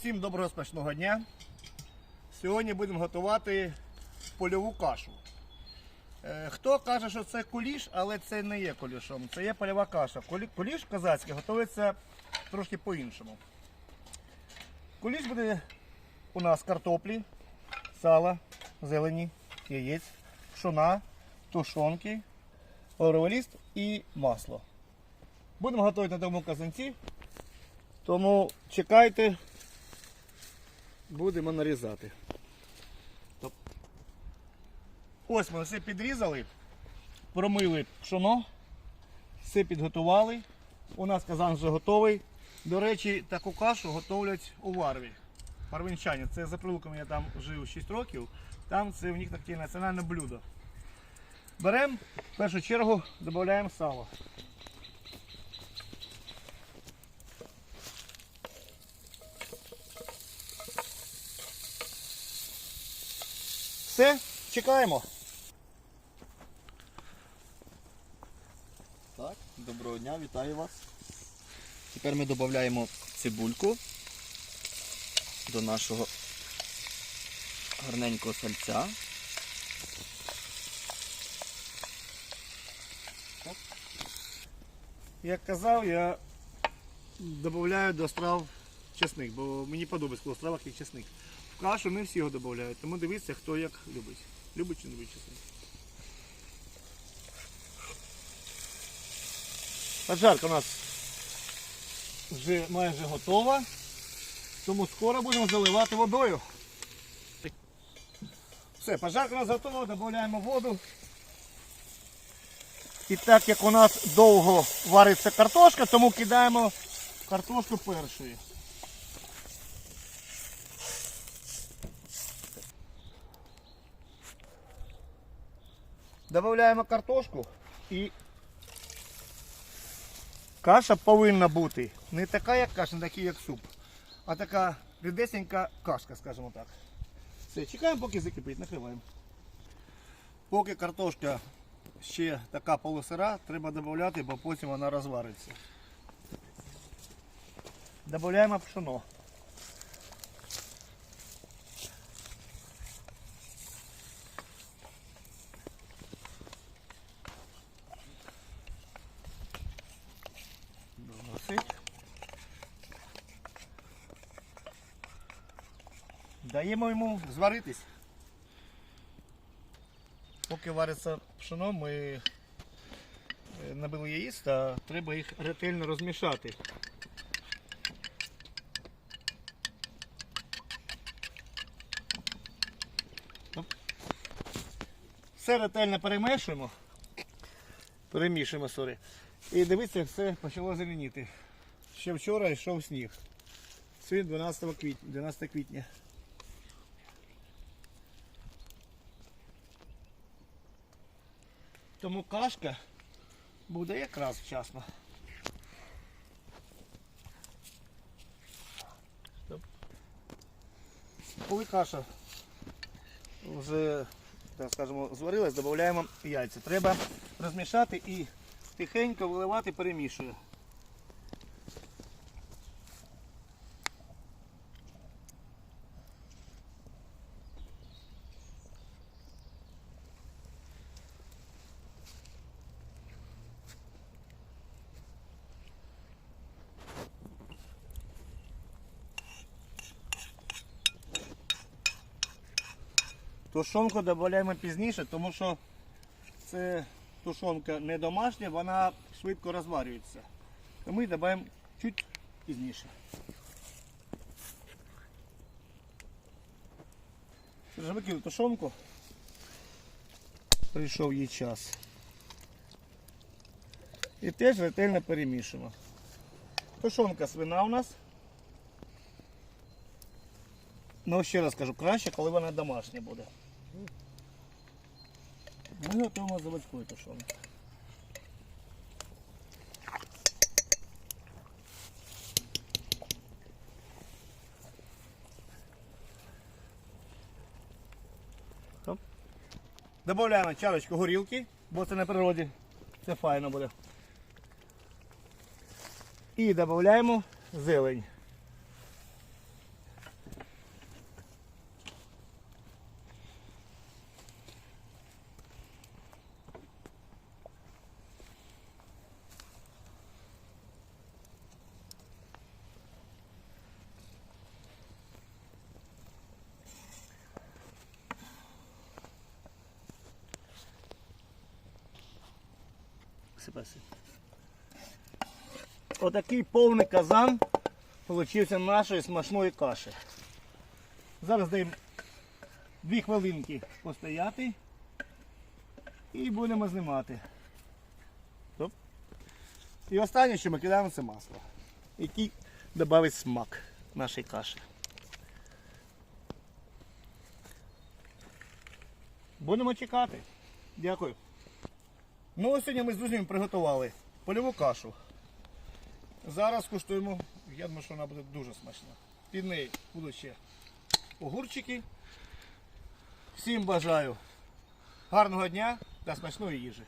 Всім доброго смачного дня. Сьогодні будемо готувати польову кашу. Е, Хто каже, що це куліш, але це не є кулішом, це є польова каша. Кулі- Куліш козацький готується трошки по-іншому. Куліш буде у нас картоплі, сала, зелені, яєць, пшона, тушонки, лавровий лист і масло. Будемо готувати на тому казанці, тому чекайте, будемо нарізати. Ось ми все підрізали, промили пшоно, все підготували. У нас казан вже готовий. До речі, таку кашу готовлять у Варві. Парвинчані. Це за прилуками я там жив 6 років. Там це в них таке національне блюдо. Беремо, в першу чергу додаємо сало. Все, чекаємо. Так, доброго дня, вітаю вас. Тепер ми додаємо цибульку до нашого гарненького сальця. Як казав, я додаю до страв чесник, бо мені подобається, коли в стравах є чесник. Кашу не всі його додають, тому дивіться, хто як любить. Любить чи не любить чесник. Поджарка у нас вже майже готова, тому скоро будемо заливати водою. Все, пожарка у нас готова, додаємо воду. І так як у нас довго вариться картошка, тому кидаємо картошку першою. Додаємо картошку і каша повинна бути не така, як каша, не така, як суп, а така рідесенька кашка, скажімо так. Все, чекаємо, поки закипить, накриваємо. Поки картошка ще така полусира, треба додати, бо потім вона розвариться. Додаємо пшено. Досить. Даємо йому зваритись. Поки вариться пшено, ми е, набили яїць та треба їх ретельно розмішати. Все ретельно перемішуємо. Перемішуємо, сорі. І дивіться, все почало зеленіти. Ще вчора йшов сніг. Сьогодні 12 квітня. 12 квітня. Тому кашка буде якраз вчасно. Коли каша вже, так скажемо, зварилась, додаємо яйця. Треба розмішати і тихенько виливати, перемішую. Тушонку додаємо пізніше, тому що це тушонка не домашня, вона швидко розварюється. Тому ми додаємо чуть пізніше. Викинули тушонку. Прийшов їй час. І теж ретельно перемішуємо. Тушонка свина у нас. Ну, ще раз кажу, краще, коли вона домашня буде. Ми готуємо заводською тушонку. Добавляємо чарочку горілки, бо це на природі. Це файно буде. І додаємо зелень. Висипався. Отакий повний казан получився нашої смачної каші. Зараз даємо дві хвилинки постояти і будемо знімати. І останнє, що ми кидаємо, це масло, який додавить смак нашій каші. Будемо чекати. Дякую. Ну ось сьогодні ми з друзями приготували польову кашу. Зараз куштуємо. Я думаю, що вона буде дуже смачна. Під неї будуть ще огурчики. Всім бажаю гарного дня та смачної їжі.